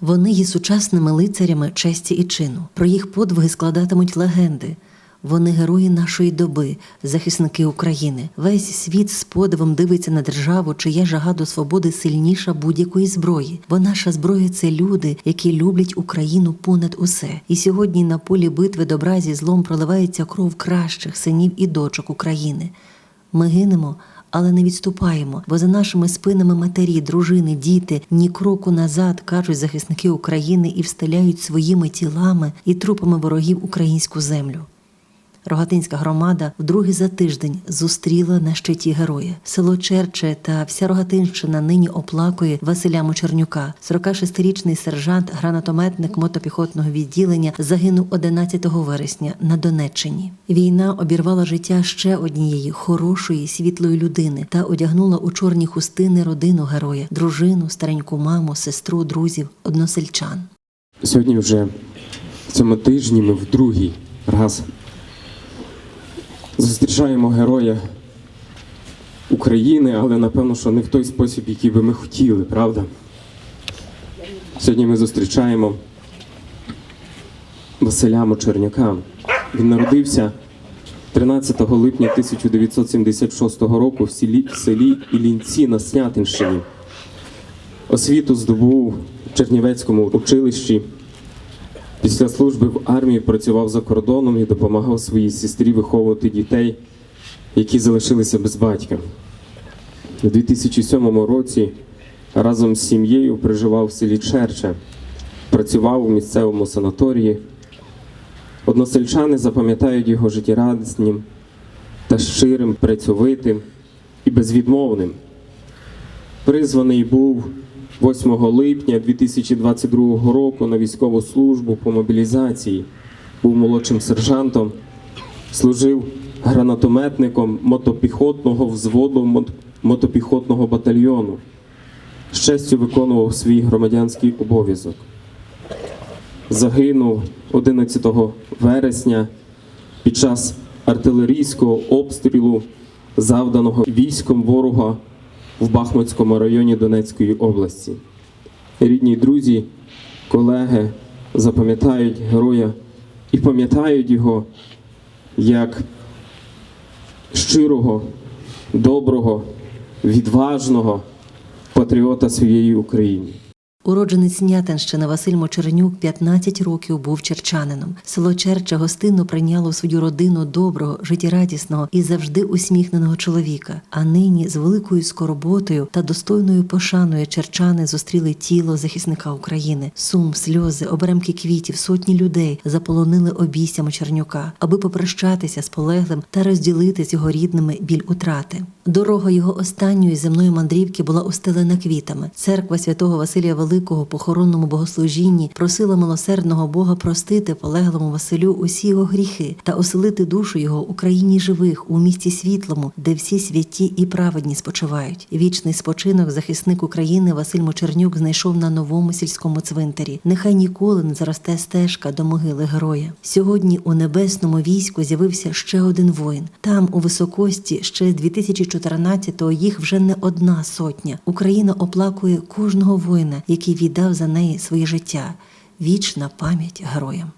Вони є сучасними лицарями честі і чину. Про їх подвиги складатимуть легенди. Вони герої нашої доби, захисники України. Весь світ з подивом дивиться на державу, чия жага до свободи сильніша будь-якої зброї. Бо наша зброя це люди, які люблять Україну понад усе. І сьогодні на полі битви добра зі злом проливається кров кращих синів і дочок України. Ми гинемо, але не відступаємо, бо за нашими спинами матері, дружини, діти ні кроку назад кажуть захисники України і встеляють своїми тілами і трупами ворогів українську землю. Рогатинська громада вдруге за тиждень зустріла на щиті героя. Село Черче та вся Рогатинщина нині оплакує Василя Мочернюка. 46-річний сержант, гранатометник мотопіхотного відділення загинув 11 вересня на Донеччині. Війна обірвала життя ще однієї хорошої світлої людини та одягнула у чорні хустини родину героя, дружину, стареньку маму, сестру, друзів, односельчан. Сьогодні вже в цьому тижні ми в другий раз зустрічаємо героя України, але напевно, що не в той спосіб, який би ми хотіли, правда? Сьогодні ми зустрічаємо Василя Мочерняка. Він народився 13 липня 1976 року в селі, в селі Ілінці на Снятинщині. Освіту здобув в Чернівецькому училищі. Після служби в армії працював за кордоном і допомагав своїй сестрі виховувати дітей, які залишилися без батька. У 2007 році разом з сім'єю проживав в селі Черче, працював у місцевому санаторії. Односельчани запам'ятають його життєрадісним та щирим, працьовитим і безвідмовним. Призваний був 8 липня 2022 року на військову службу по мобілізації. Був молодшим сержантом, служив гранатометником мотопіхотного взводу мотопіхотного батальйону. З честю виконував свій громадянський обов'язок. Загинув 11 вересня під час артилерійського обстрілу, завданого військом ворога в Бахмутському районі Донецької області. Рідні друзі, колеги запам'ятають героя і пам'ятають його як щирого, доброго, відважного патріота своєї України. Уродженець Снятинщини Василь Мочернюк 15 років був черчанином. Село Черча гостинно прийняло свою родину доброго, життєрадісного і завжди усміхненого чоловіка. А нині з великою скорботою та достойною пошаною черчани зустріли тіло захисника України. Сум, сльози, оберемки квітів, сотні людей заполонили обійстя Мочернюка, аби попрощатися з полеглим та розділити з його рідними біль утрати. Дорога його останньої земної мандрівки була устелена квітами. Церква святого Василія Великого похоронному богослужінні просила милосердного Бога простити полеглому Василю усі його гріхи та оселити душу його у країні живих, у місті світлому, де всі святі і праведні спочивають. Вічний спочинок захисник України Василь Мочернюк знайшов на новому сільському цвинтарі. Нехай ніколи не заросте стежка до могили героя. Сьогодні у небесному війську з'явився ще один воїн. Там, у високості, ще з 2014-го їх вже не одна сотня. Україна оплакує кожного воїна, який віддав за неї своє життя. Вічна пам'ять героям.